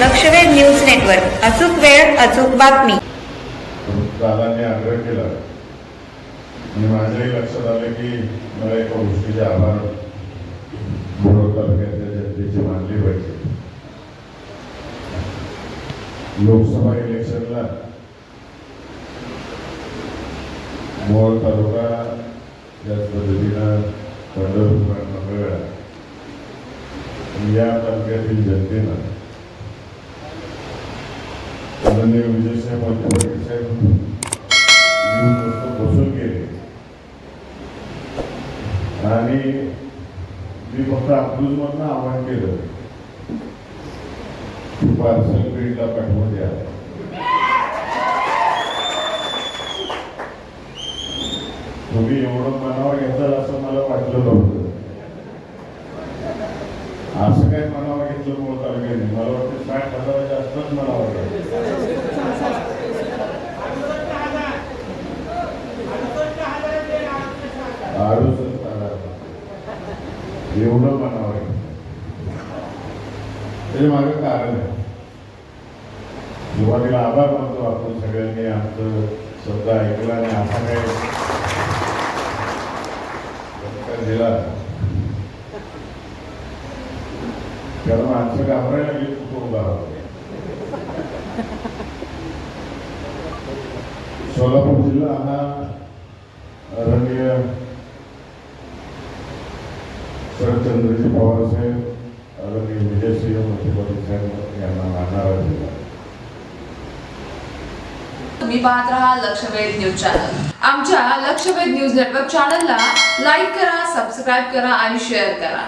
लक्षवेध news network. अचूक वेळ अचूक बातमी. दादांनी आग्रह केला. आणि माझ्याही लक्षात आलं की मला एका गोष्टीचे आभार मोहोळ तालुक्याच्या जनतेची मानली पाहिजे. लोकसभा इलेक्शनला मोहोळ तालुका ज्याच पद्धतीनं पंढरपूर मंगळवेढा या तालुक्यातील जनतेनं आदरणीय विजयसाहेब पाटील साहेब येऊन बसून गेले. आणि मी फक्त अब्दुलमधनं आवाहन केलं की पार्सल बीडला पाठवून द्या. तुम्ही एवढं मनावर घेताल असं मला वाटलं नव्हतं. असं काय मनावर घेतलं मुळे तालुक्याने मला वाटतं साठ हजार आसपास मनावर घेतलं अडुसष्ट हजार एवढं म्हणावं आहे. त्याच्या मागं कारण आहे. सुरुवातीला आभार मानतो आपण सगळ्यांनी आमचं शब्द ऐकला आणि असा काही दिला. कारण माणसं घाबरायला गेली कुठं उभा सोलापूर जिल्हा हा आदरणीय शरदचंद्रजी पवार साहेब आदरणीय विजयसिंह मोठे साहेब यांना मानणारा दिला तुम्ही पाहत राहा लक्षवेध न्यूज चॅनल. आमच्या लक्षवेध न्यूज नेटवर्क चॅनलला लाईक करा सबस्क्राईब करा आणि शेअर करा.